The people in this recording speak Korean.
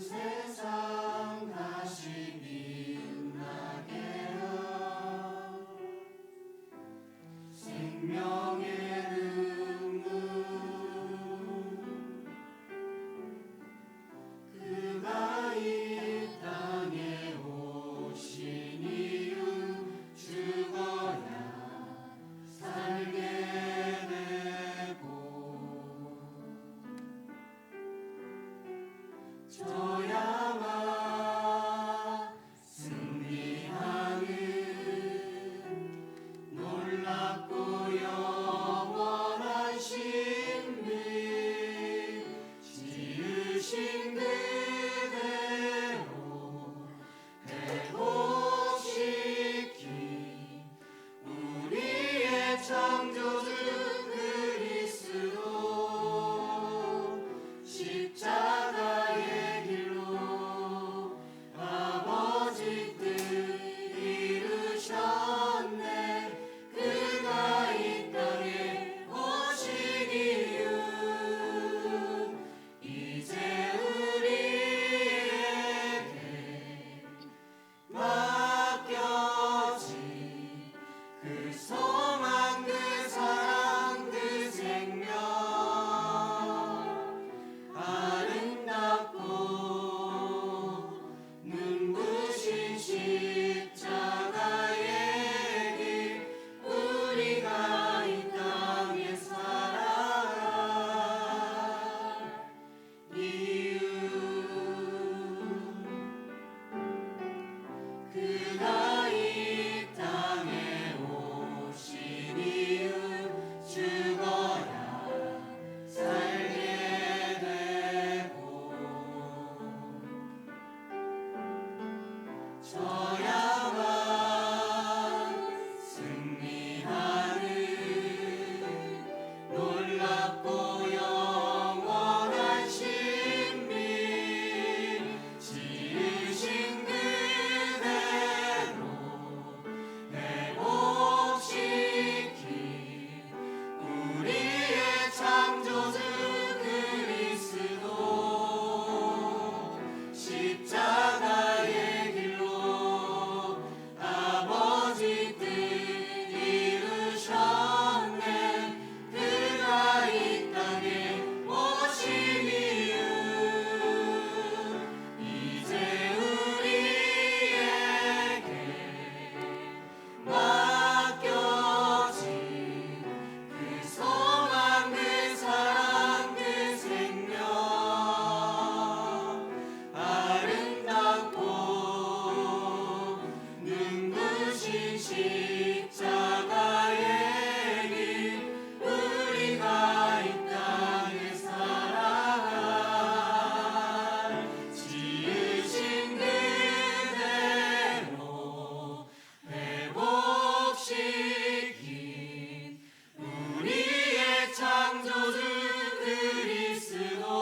세상 다시 빛나게 하 생명의 눈물 그가 이 땅에 오신 이유 죽어야 살게 되고. クリスの